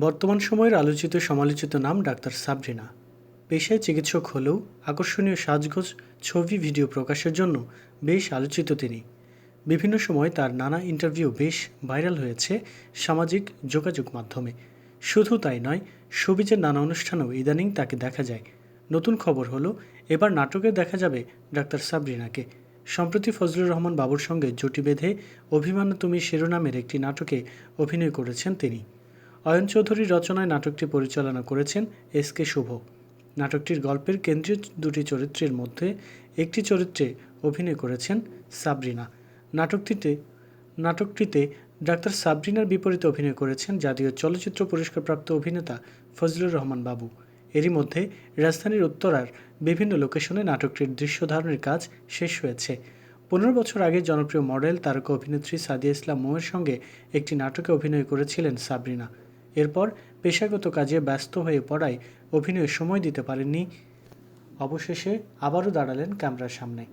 বর্তমান সময়ের আলোচিত সমালোচিত নাম ডাক্তার সাবরিনা। পেশায় চিকিৎসক হলেও আকর্ষণীয় সাজগোজ, ছবি, ভিডিও প্রকাশের জন্য বেশ আলোচিত তিনি। বিভিন্ন সময় তার নানা ইন্টারভিউ বেশ ভাইরাল হয়েছে সামাজিক যোগাযোগ মাধ্যমে। শুধু তাই নয়, সবিজের নানা অনুষ্ঠানেও ইদানিং তাকে দেখা যায়। নতুন খবর হলো, এবার নাটকে দেখা যাবে ডাক্তার সাবরিনাকে। সম্প্রতি ফজলুর রহমান বাবুর সঙ্গে জুটি বেঁধে অভিমান তুমি শিরোনামের একটি নাটকে অভিনয় করেছেন তিনি। অয়ন চৌধুরী রচনায় নাটকটি পরিচালনা করেছেন এস কে শুভ। নাটকটির গল্পের কেন্দ্রীয় দুটি চরিত্রের মধ্যে একটি চরিত্রে অভিনয় করেছেন সাবরিনা। নাটকটিতে নাটকটিতে ডাক্তার সাবরিনার বিপরীতে অভিনয় করেছেন জাতীয় চলচ্চিত্র পুরস্কারপ্রাপ্ত অভিনেতা ফজলুর রহমান বাবু। এরই মধ্যে রাজধানীর উত্তরার বিভিন্ন লোকেশনে নাটকটির দৃশ্য ধারণের কাজ শেষ হয়েছে। পনেরো বছর আগে জনপ্রিয় মডেল, তারকা অভিনেত্রী সাদিয়া ইসলাম মোয়ের সঙ্গে একটি নাটকে অভিনয় করেছিলেন সাবরিনা। এরপর পেশাগত কাজে ব্যস্ত হয়ে পড়ায় অভিনয়ে সময় দিতে পারেননি। অবশেষে আবারও দাঁড়ালেন ক্যামেরার সামনে।